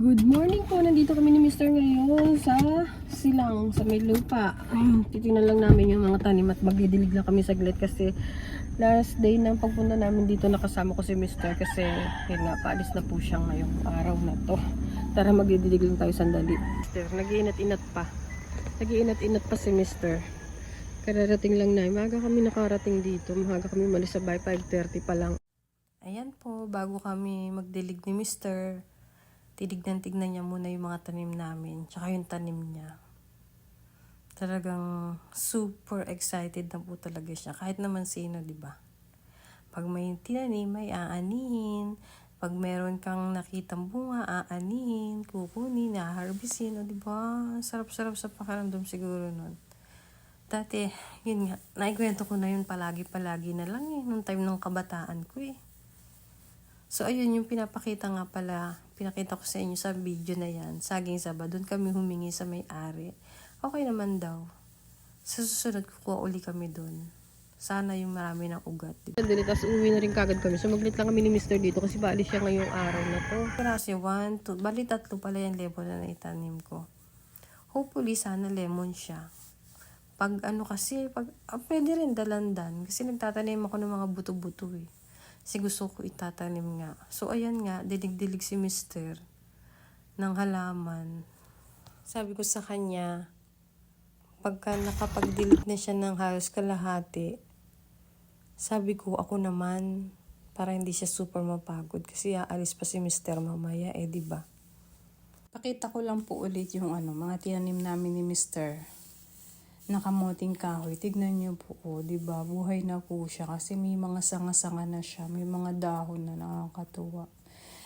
Good morning po. Nandito kami ni Mr. ngayon sa silang, sa may lupa. Ayun, lang namin yung mga tanim at magdidilig lang kami saglit kasi last day ng pagpunta namin dito nakasama ko si Mr. kasi yun nga, paalis na po siya ngayong araw na to. Tara magdidilig lang tayo sandali. Mr. Nag-iinat-inat pa. Nag-iinat-inat pa si Mr. Kararating lang na. Maga kami nakarating dito. Maga kami malis sa bahay. 5.30 pa lang. Ayan po, bago kami magdilig ni Mr. Tinignan-tignan niya muna yung mga tanim namin, tsaka yung tanim niya. Talagang super excited na po talaga siya. Kahit naman sino, di ba? Pag may tinanim, may aanihin. Pag meron kang nakitang bunga, aanihin, kukunin, naharbisin, o di ba? Sarap-sarap sa pakiramdam siguro nun. Dati, yun nga, naikwento ko na yun palagi-palagi na lang eh, nung time ng kabataan ko eh. So, ayun yung pinapakita nga pala, pinakita ko sa inyo sa video na yan, saging saba, doon kami humingi sa may-ari. Okay naman daw. Sa susunod, kukuha uli kami doon. Sana yung marami ng ugat. Sandali, tapos uwi na rin kagad kami. Sumaglit lang kami ni Mr. dito kasi bali siya ngayong araw na to. Kasi one, two, bali tatlo pala yung lemon na naitanim ko. Hopefully, sana lemon siya. Pag ano kasi, pag, ah, pwede rin dalandan. Kasi nagtatanim ako ng mga buto-buto eh. Kasi gusto ko itatanim nga. So, ayan nga, dilig-dilig si Mister ng halaman. Sabi ko sa kanya, pagka nakapagdilig na siya ng halos kalahati, sabi ko, ako naman, para hindi siya super mapagod. Kasi aalis pa si Mister mamaya, eh, di ba? Pakita ko lang po ulit yung ano, mga tinanim namin ni Mr. Nakamoting kahoy. Tignan niyo po, oh, 'di ba? Buhay na po siya kasi may mga sanga-sanga na siya, may mga dahon na nakakatuwa.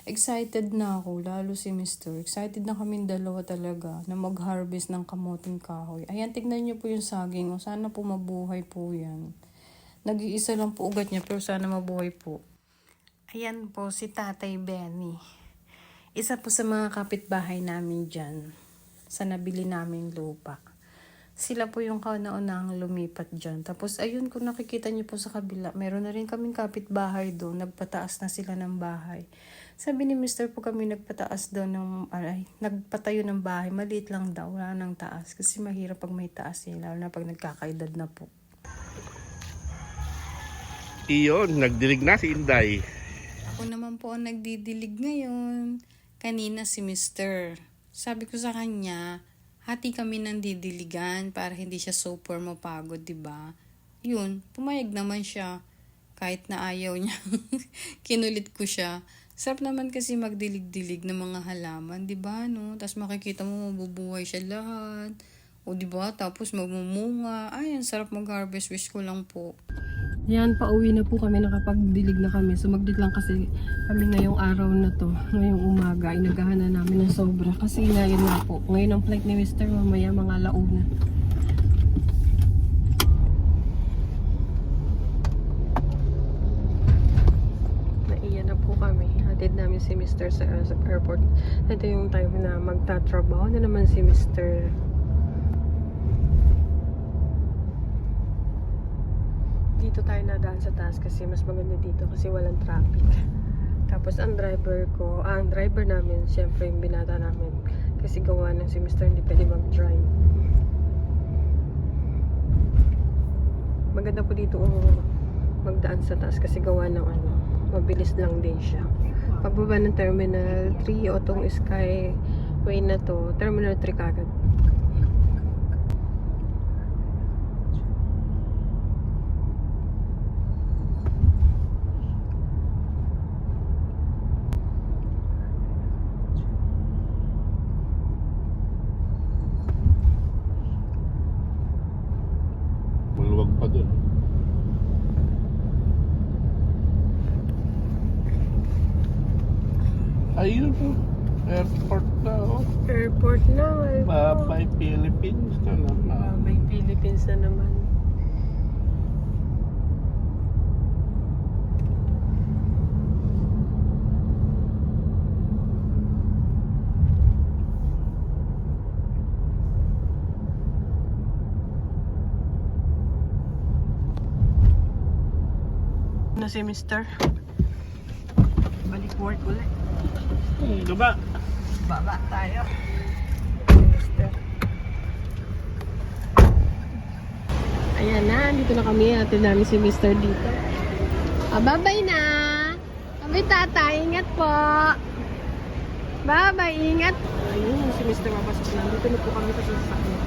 Excited na ako, lalo si Mr. Excited na kami dalawa talaga na mag-harvest ng kamoting kahoy. Ayan, tignan niyo po yung saging. O, sana po mabuhay po yan. Nag-iisa lang po ugat niya, pero sana mabuhay po. Ayan po si Tatay Benny. Isa po sa mga kapitbahay namin dyan sa nabili naming lupa. Sila po yung kauna-unahang lumipat dyan. Tapos ayun, kung nakikita niyo po sa kabila, meron na rin kaming kapitbahay doon. Nagpataas na sila ng bahay. Sabi ni Mr. po kami nagpataas daw ng, ay, nagpatayo ng bahay. Maliit lang daw, wala nang taas. Kasi mahirap pag may taas eh, lalo na pag nagkakaedad na po. Iyon, nagdilig na si Inday. Ako naman po ang nagdidilig ngayon. Kanina si Mr. Sabi ko sa kanya, hati kami ng didiligan para hindi siya super mapagod, 'di ba? Yun, pumayag naman siya. Kahit na ayaw niya. Kinulit ko siya. Sarap naman kasi magdilig-dilig ng mga halaman, 'di ba? No? Tapos makikita mo mabubuhay siya lahat. O 'di ba? Tapos magmumunga. Ay, ang sarap mag-harvest. Wish ko lang po. Yan, pauwi na po kami, nakapagdilig na kami. Sumaglit lang kasi kami ngayong araw na to, ngayong umaga, inagahan na namin ng sobra. Kasi na yun nga po, ngayon ang flight ni Mr. mamaya mga launa. Naiyan na po kami. Hatid namin si Mr. sa, sa airport. Ito yung time na magtatrabaho na naman si Mr. dito tayo nadaan sa taas kasi mas maganda dito kasi walang traffic. Tapos ang driver ko, ah, ang driver namin, syempre yung binata namin. Kasi gawa ng Mr. hindi pwede mag-drive. Maganda po dito kung magdaan sa taas kasi gawa ng ano, mabilis lang din siya. Pagbaba ng Terminal 3 o tong Skyway na to, Terminal 3 kagad. Ayun po. Airport na oh. Airport na, welcome. Babay Philippines na naman. May Philippines na naman. Na si Mister. Balik work ulit. Hmm? Baba tayo. Mister. Ayan na, dito na kami. Atin namin si Mister dito. Ah, bye-bye na. Kami tata, ingat po. Bye-bye, ingat. Ayun, si Mister mapasok na. Dito na po kami sa sasakyan.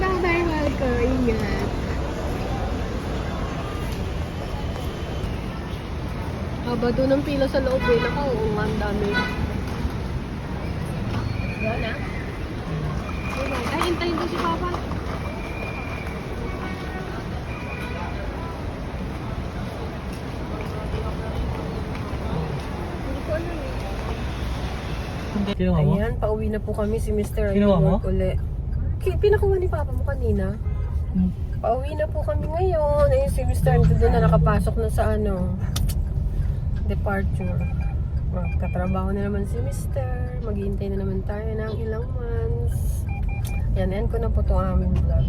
Bye-bye, mahal ko. Ingat. Haba doon ang pila sa loob eh. Naka, oo nga, ang dami. Yan ah. Ay, hintayin ko si Papa. Hindi ko alam. Kinuha mo? Ayan, pauwi na po kami si Mr. Kinuha mo? Uli. Pinakuha ni Papa mo kanina. Hmm. Pauwi na po kami ngayon. Ayun si Mr. Doon na nakapasok na sa ano, departure. Magkatrabaho na naman si Mr. Maghihintay na naman tayo ng ilang months. Yan, end ko na po itong aming vlog.